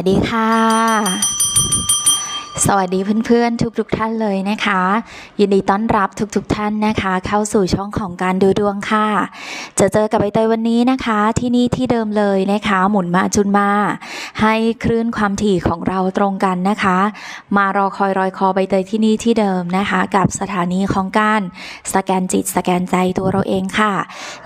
สดีค่ะ สวัสดีเพื่อนๆ ทุกๆท่านเลยนะคะ ยินดีต้อนรับทุกๆท่านนะคะ เข้าสู่ช่องของการดูดวงค่ะ จะเจอกับใบเตยวันนี้นะคะ ที่นี่ที่เดิมเลยนะคะ หมุนมาจุนมา ให้คลื่นความถี่ของเราตรงกันนะคะ มารอคอยรอยคอใบเตยที่นี่ที่เดิมนะคะ กับสถานีของการสแกนจิตสแกนใจตัวเราเองค่ะ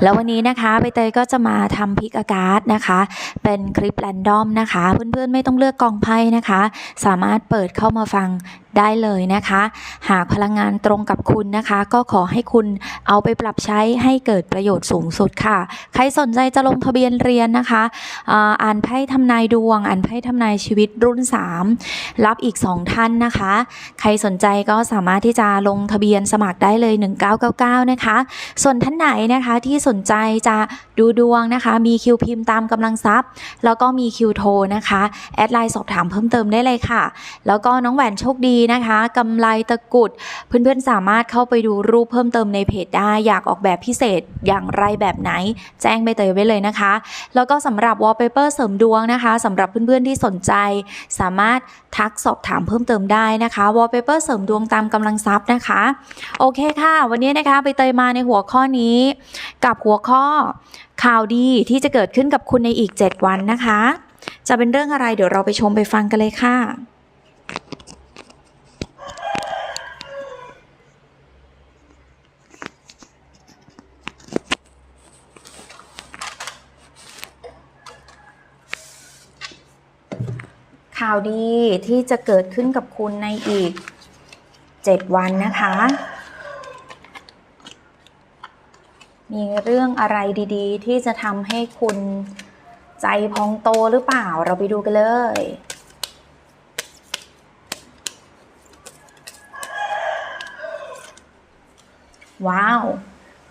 แล้ววันนี้นะคะใบเตยก็จะมาทำพิกอากาศนะคะ เป็นคลิปแรนดอมนะคะ เพื่อนๆไม่ต้องเลือกกองไพ่นะคะ สามารถเปิดเข้ามาฟัง ได้เลยนะคะ หากพลังงานตรงกับคุณนะคะ ก็ขอให้คุณเอาไปปรับใช้ให้เกิดประโยชน์สูงสุดค่ะ ใครสนใจจะลงทะเบียนเรียนนะคะอ่านไพ่ทำนายดวง อ่านไพ่ทำนายชีวิตรุ่น 3 รับอีก 2 ท่านนะคะ ใครสนใจก็สามารถที่จะลงทะเบียนสมัครได้เลย 1999 นะคะ ส่วนท่านไหนนะคะที่สนใจจะดูดวงนะคะ มีคิวพิมพ์ตามกำลังทรัพย์ แล้วก็มีคิวโทรนะคะ แอดไลน์สอบถามเพิ่มเติมได้เลยค่ะ แล้วก็น้องแหวนโชคดีนะคะกำไรตะกุด เพื่อนๆสามารถเข้าไปดูรูปเพิ่มเติมในเพจได้อยากออกแบบพิเศษอย่างไรแบบไหน แจ้งไปเตยไว้เลยนะคะ แล้วก็สำหรับวอลเปเปอร์เสริมดวงนะคะสำหรับเพื่อนๆที่สนใจ สามารถทักสอบถามเพิ่มเติมได้นะคะวอลเปเปอร์เสริมดวงตามกำลังทรัพย์นะคะ โอเคค่ะ วันนี้นะคะไปเตยมาในหัวข้อนี้ กับหัวข้อข่าวดีที่จะเกิดขึ้นกับคุณในอีก 7 วันนะคะ จะเป็นเรื่องอะไรเดี๋ยวเราไปชมไปฟังกันเลยค่ะ ข่าวดีที่จะเกิดขึ้นกับคุณในอีก 7 วันนะคะ มีเรื่องอะไรดีๆ ที่จะทำให้คุณใจพองโตหรือเปล่าเราไปดูกันเลยว้าว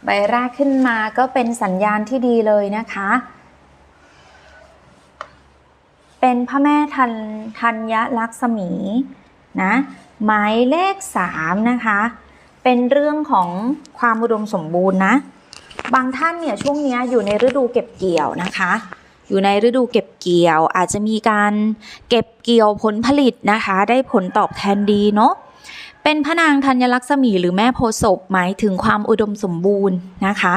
ใบแรกขึ้นมาก็เป็นสัญญาณที่ดีเลยนะคะ เป็นพระแม่ทันธัญลักษมีนะหมายเลขสามนะคะ เป็นเรื่องของความอุดมสมบูรณ์นะ บางท่านเนี่ยช่วงนี้อยู่ในฤดูเก็บเกี่ยวนะคะ อยู่ในฤดูเก็บเกี่ยว อาจจะมีการเก็บเกี่ยวผลผลิตนะคะ ได้ผลตอบแทนดีเนาะเป็นพระนางธัญลักษมีหรือแม่โพศพหมายถึงความอุดมสมบูรณ์นะคะ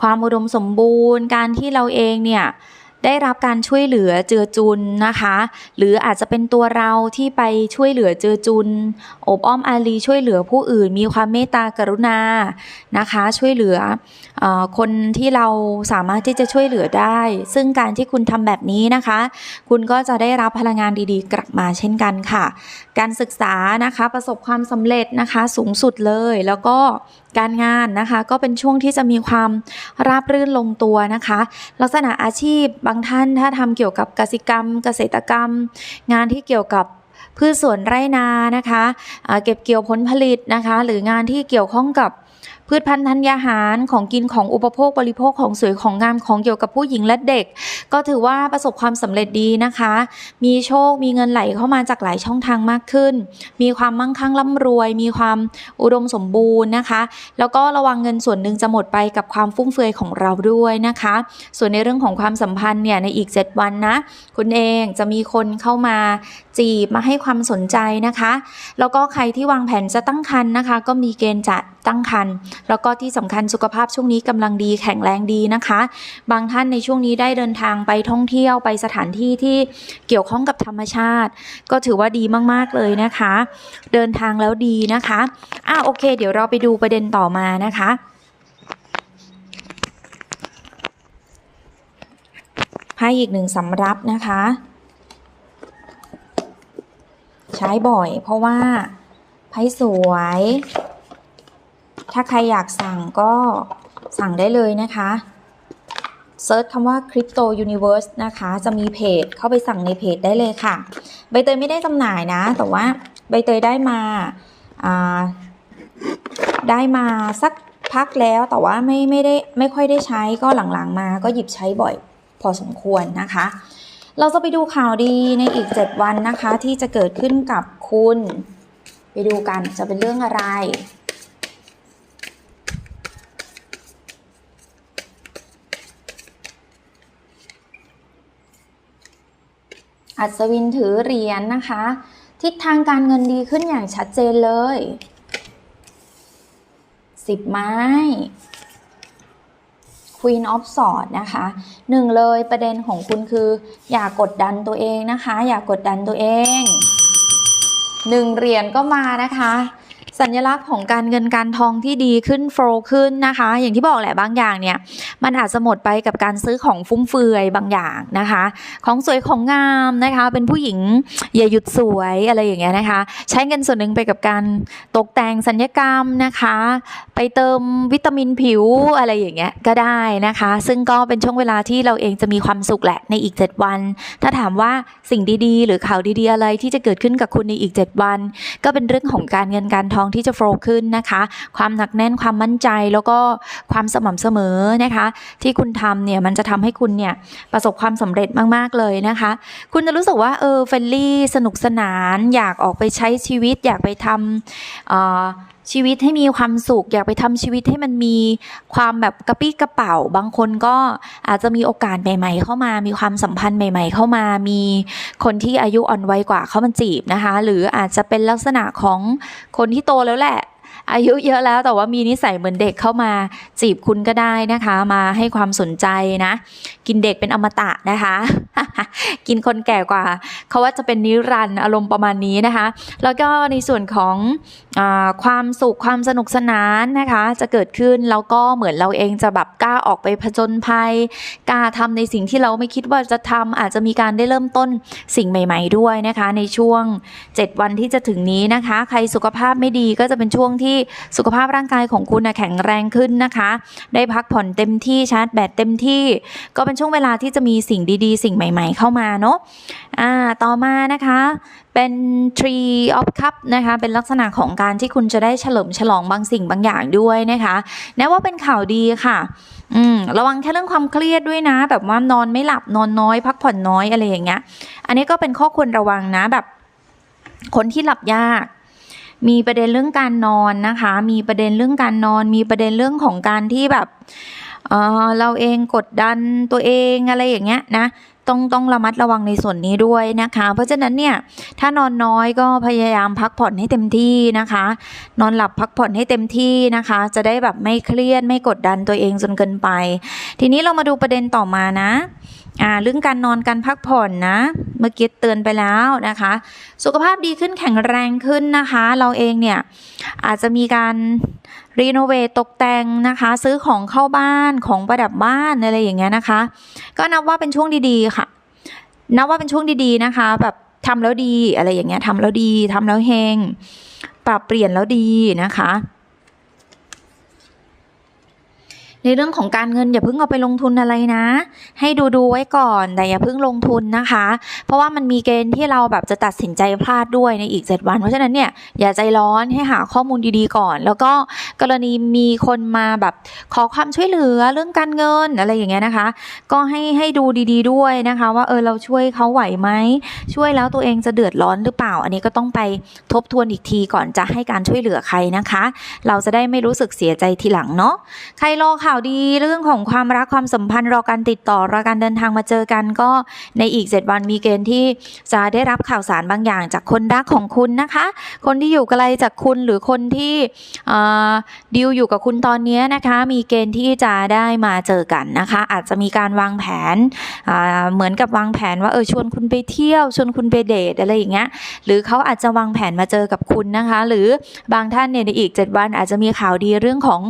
ความอุดมสมบูรณ์การที่เราเองเนี่ย ได้รับการช่วยเหลือเจือจุนนะคะ หรืออาจจะเป็นตัวเราที่ไปช่วยเหลือเจือจุน อบอ้อมอารีช่วยเหลือผู้อื่น มีความเมตตากรุณานะคะ ช่วยเหลืออคนที่เราสามารถที่จะช่วยเหลือได้ ซึ่งการที่คุณทำแบบนี้นะคะ คุณก็จะได้รับพลังงานดีๆ กลับมาเช่นกันค่ะ การศึกษานะคะประสบความสำเร็จนะคะสูงสุดเลยแล้วก็การงานนะคะก็เป็นช่วงที่จะมีความราบรื่นลงตัวนะคะ ลักษณะอาชีพบางท่านถ้าทำเกี่ยวกับกสิกรรม เกษตรกรรม งานที่เกี่ยวกับพืชสวนไร่นานะคะเก็บเกี่ยวผลผลิตนะคะ หรืองานที่เกี่ยวข้องกับ พืชพันธุ์ธัญญาหารของกินของอุปโภคบริโภคของสวยของงามของเกี่ยวกับผู้หญิงและเด็ก ก็ถือว่าประสบความสำเร็จดีนะคะ มีโชคมีเงินไหลเข้ามาจากหลายช่องทางมากขึ้น มีความมั่งคั่งร่ำรวย มีความอุดมสมบูรณ์นะคะ แล้วก็ระวังเงินส่วนหนึ่งจะหมดไปกับความฟุ่มเฟือยของเราด้วยนะคะ ส่วนในเรื่องของความสัมพันธ์เนี่ยในอีก 7 วันนะ คุณเองจะมีคนเข้ามาจีบมาให้ความสนใจนะคะ แล้วก็ใครที่วางแผนจะตั้งครรภ์นะคะ ก็มีเกณฑ์จะ ตั้งครรภ์แล้วก็ที่สำคัญสุขภาพช่วงนี้กำลังดีแข็งแรงดีนะคะ บางท่านในช่วงนี้ได้เดินทางไปท่องเที่ยวไปสถานที่ที่เกี่ยวข้องกับธรรมชาติ ก็ถือว่าดีมากๆเลยนะคะ เดินทางแล้วดีนะคะอะโอเค เดี๋ยวเราไปดูประเด็นต่อมานะคะไพ่อีกหนึ่งสำรับนะคะ ใช้บ่อยเพราะว่าไพ่สวย ถ้าใครอยากสั่งก็สั่งได้เลยนะคะเซิร์ชคำว่า Crypto Universe นะคะ จะมีเพจเข้าไปสั่งในเพจได้เลยค่ะ ใบเตยไม่ได้จำหน่ายนะ แต่ว่าใบเตยได้มาาได้มาสักพักแล้วแต่ว่าไม่ไม่ได้ไม่ค่อยได้ใช้ก็หลังๆมาก็หยิบใช้บ่อยพอสมควรนะคะ เราจะไปดูข่าวดีในอีก 7 วันนะคะ ที่จะเกิดขึ้นกับคุณ ไปดูกันจะเป็นเรื่องอะไร อัศวินถือเหรียญนะคะ ทิศทางการเงินดีขึ้นอย่างชัดเจนเลยสิบไม้ Queen of Swords นะคะหนึ่งเลยประเด็นของคุณคือ อย่ากดดันตัวเองนะคะ อย่ากดดันตัวเองหนึ่งเหรียญก็มานะคะ สัญลักษณ์ของการเงินการทองที่ดีขึ้นโฟลขึ้นนะคะ อย่างที่บอกแหละบางอย่างเนี่ยมันอาจจะหมดไปกับการซื้อของฟุ่มเฟือยบางอย่างนะคะ ของสวยของงามนะคะ เป็นผู้หญิงอย่าหยุดสวยอะไรอย่างเงี้ยนะคะ ใช้เงินส่วนหนึ่งไปกับการตกแต่งสัญญกรรมนะคะ ไปเติมวิตามินผิวอะไรอย่างเงี้ยก็ได้นะคะ ซึ่งก็เป็นช่วงเวลาที่เราเองจะมีความสุขแหละในอีก 7 วัน ถ้าถามว่าสิ่งดีๆ หรือข่าวดีๆอะไรที่จะเกิดขึ้นกับคุณในอีก 7 วัน ก็เป็นเรื่องของการเงินการทองที่จะโฟล์ขึ้นนะคะ ความหนักแน่นความมั่นใจแล้วก็ความสม่ำเสมอนะคะ ที่คุณทำเนี่ยมันจะทำให้คุณเนี่ยประสบความสำเร็จมากๆเลยนะคะ คุณจะรู้สึกว่าเออเฟรนลี่สนุกสนาน อยากออกไปใช้ชีวิต อยากไปทำเอ่อ ชีวิตให้มีความสุข อยากไปทำชีวิตให้มันมีความแบบกระปี้กระเป๋า บางคนก็อาจจะมีโอกาสใหม่ ๆ เข้ามา มีความสัมพันธ์ใหม่ ๆ เข้ามา มีคนที่อายุอ่อนวัยกว่าเข้ามาจีบนะคะ หรืออาจจะเป็นลักษณะของคนที่โตแล้วแหละอายุเยอะแล้วแต่ว่ามีนิสัยเหมือนเด็กเข้ามาจีบคุณก็ได้นะคะ มาให้ความสนใจนะ กินเด็กเป็นอมตะนะคะ กินคนแก่กว่าเขาว่าจะเป็นนิรันดร์อารมณ์ประมาณนี้นะคะ แล้วก็ในส่วนของอความสุขความสนุกสนานนะคะ จะเกิดขึ้นแล้วก็เหมือนเราเองจะแบบกล้าออกไปผจญภัยกล้าทำในสิ่งที่เราไม่คิดว่าจะทำอาจจะมีการได้เริ่มต้นสิ่งใหม่ ๆ ด้วยนะคะ ในช่วง 7 วันที่จะถึงนี้นะคะ ใครสุขภาพไม่ดีก็จะเป็นช่วงที่สุขภาพร่างกายของคุณนะแข็งแรงขึ้นนะคะ ได้พักผ่อนเต็มที่ชาร์จแบตเต็มที่ ก็เป็นช่วงเวลาที่จะมีสิ่งดีๆ สิ่งใหม่ๆเข้ามาเนาะอ่าต่อมานะคะเป็น tree of cup นะคะเป็นลักษณะของการที่คุณจะได้เฉลิมฉลองบางสิ่งบางอย่างด้วยนะคะแนะว่าเป็นข่าวดีค่ะอืมระวังแค่เรื่องความเครียดด้วยนะ แบบว่านอนไม่หลับนอนน้อย พักผ่อนน้อยอะไรอย่างเงี้ย อันนี้ก็เป็นข้อควรระวังนะแบบ คนที่หลับยากมีประเด็นเรื่องการนอนนะคะ มีประเด็นเรื่องการนอน มีประเด็นเรื่องของการที่แบบเเราเองกดดันตัวเองอะไรอย่างเงี้ยนะ ต้องต้องระมัดระวังในส่วนนี้ด้วยนะคะ เพราะฉะนั้นเนี่ยถ้านอนน้อยก็พยายามพักผ่อนให้เต็มที่นะคะ นอนหลับพักผ่อนให้เต็มที่นะคะ จะได้แบบไม่เครียดไม่กดดันตัวเองจนเกินไป ทีนี้เรามาดูประเด็นต่อมานะอ่าเรื่องการนอนการพักผ่อนนะ เมื่อกี้เตือนไปแล้วนะคะ สุขภาพดีขึ้นแข็งแรงขึ้นนะคะ เราเองเนี่ยอาจจะมีการ รีโนเวทตกแต่งนะคะ ซื้อของเข้าบ้านของประดับบ้านอะไรอย่างเงี้ยนะคะ ก็นับว่าเป็นช่วงดีๆค่ะ นับว่าเป็นช่วงดีๆนะคะ แบบทำแล้วดีอะไรอย่างเงี้ยทำแล้วดีทำแล้วเฮงปรับเปลี่ยนแล้วดีนะคะ ในเรื่องของการเงินอย่าเพิ่งเอาไปลงทุนอะไรนะ ให้ดูดูไว้ก่อนแต่อย่าเพิ่งลงทุนนะคะ เพราะว่ามันมีเกณฑ์ที่เราแบบจะตัดสินใจพลาดด้วยในอีก 7 วัน เพราะฉะนั้นเนี่ยอย่าใจร้อนให้หาข้อมูลดีๆก่อน แล้วก็กรณีมีคนมาแบบขอความช่วยเหลือเรื่องการเงินอะไรอย่างเงี้ยนะคะ ก็ให้ให้ดูดีๆด้วยนะคะ ว่าเออเราช่วยเขาไหวไหมช่วยแล้วตัวเองจะเดือดร้อนหรือเปล่า อันนี้ก็ต้องไปทบทวนอีกทีก่อนจะให้การช่วยเหลือใครนะคะ เราจะได้ไม่รู้สึกเสียใจทีหลังเนาะใครรอค่ะข่าวดีเรื่องของความรักความสัมพันธ์รอการติดต่อรอการเดินทางมาเจอกันก็ในอีก 7 วันมีเกณฑ์ที่จะได้รับข่าวสารบางอย่างจากคนรักของคุณนะคะ คนที่อยู่ไกลจากคุณหรือคนที่ดิวอยู่กับคุณตอนนี้นะคะ มีเกณฑ์ที่จะได้มาเจอกันนะคะ อาจจะมีการวางแผนเหมือนกับวางแผนว่าเออชวนคุณไปเที่ยว ชวนคุณไปเดทอะไรอย่างเงี้ยหรือเขาอาจจะวางแผนมาเจอกับคุณนะคะ หรือบางท่านเนี่ยในอีก 7 วันอาจจะมีข่าวดีเรื่องของ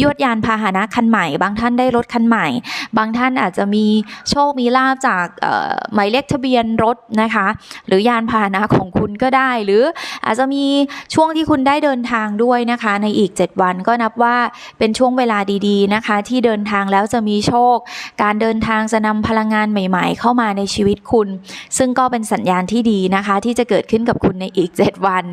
ยวดยานพาหนะคันใหม่ บางท่านได้รถคันใหม่ บางท่านอาจจะมีโชคมีลาบจากหมายเลขทะเบียนรถนะคะ หรือยานพาหนะของคุณก็ได้ หรืออาจจะมีช่วงที่คุณได้เดินทางด้วยนะคะ ในอีก 7 วันก็นับว่าเป็นช่วงเวลาดีๆนะคะ ที่เดินทางแล้วจะมีโชค การเดินทางจะนำพลังงานใหม่ ๆ เข้ามาในชีวิตคุณ ซึ่งก็เป็นสัญญาณที่ดีนะคะ ที่จะเกิดขึ้นกับคุณในอีก 7 วัน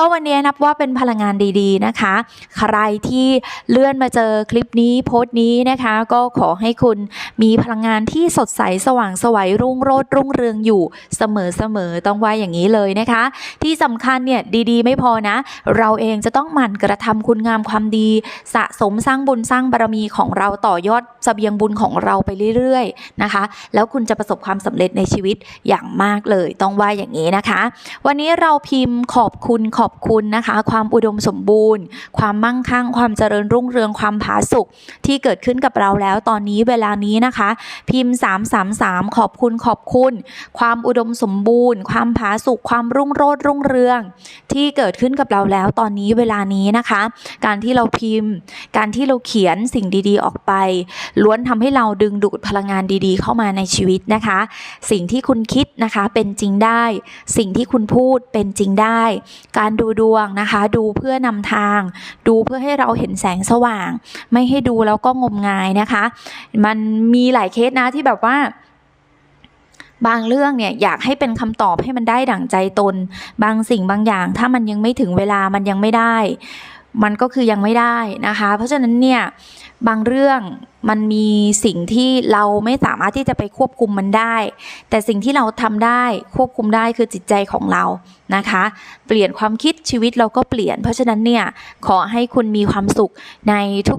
ก็วันนี้นับว่าเป็นพลังงานดีๆนะคะ ใครที่เลื่อนมาเจอคลิปนี้โพสต์นี้นะคะ ก็ขอให้คุณมีพลังงานที่สดใสสว่างสวัยรุ่งโรจน์รุ่งเรืองอยู่เสมอๆต้องว่าอย่างนี้เลยนะคะ ที่สำคัญเนี่ยดีๆ ไม่พอนะ เราเองจะต้องหมั่นกระทำคุณงามความดี สะสมสร้างบุญสร้างบารมีของเราต่อยอดเสบียงบุญของเราไปเรื่อยๆนะคะ แล้วคุณจะประสบความสำเร็จในชีวิตอย่างมากเลย ต้องว่าอย่างนี้นะคะ วันนี้เราพิมพ์ขอบคุณขอบอบคุณนะคะ ความอุดมสมบูรณ์ ความมั่งคั่ง ความเจริญรุ่งเรืองความผาสุกที่เกิดขึ้นกับเราแล้วตอนนี้เวลานี้นะคะ พิมพ์ 333 ขอบคุณขอบคุณ ความอุดมสมบูรณ์ ความผาสุกความรุ่งโรจน์รุ่งเรือง ที่เกิดขึ้นกับเราแล้วตอนนี้เวลานี้นะคะ การที่เราพิมพ์ การที่เราเขียนสิ่งดีๆ ออกไป ล้วนทำให้เราดึงดูดพลังงานดีๆ เข้ามาในชีวิตนะคะ สิ่งที่คุณคิดนะคะเป็นจริงได้ สิ่งที่คุณพูดเป็นจริงได้ การดูดวงนะคะ ดูเพื่อนำทาง ดูเพื่อให้เราเห็นแสงสว่าง ไม่ให้ดูแล้วก็งมงายนะคะ มันมีหลายเคสนะที่แบบว่าบางเรื่องเนี่ยอยากให้เป็นคำตอบให้มันได้ดั่งใจตน บางสิ่งบางอย่าง ถ้ามันยังไม่ถึงเวลามันยังไม่ได้ มันก็คือยังไม่ได้นะคะ เพราะฉะนั้นเนี่ย บางเรื่องมันมีสิ่งที่เราไม่สามารถที่จะไปควบคุมมันได้ แต่สิ่งที่เราทำได้ควบคุมได้คือจิตใจของเรานะคะ เปลี่ยนความคิดชีวิตเราก็เปลี่ยน เพราะฉะนั้นเนี่ยขอให้คุณมีความสุขใน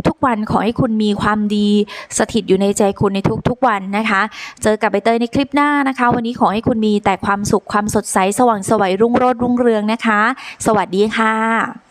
ทุกๆวันขอให้คุณมีความดีสถิตอยู่ในใจคุณในทุกๆวันนะคะ เจอกับใบเตยในคลิปหน้านะคะ วันนี้ขอให้คุณมีแต่ความสุขความสดใสสว่างไสวัยรุ่งโรจน์รุ่งเรืองนะคะ สวัสดีค่ะ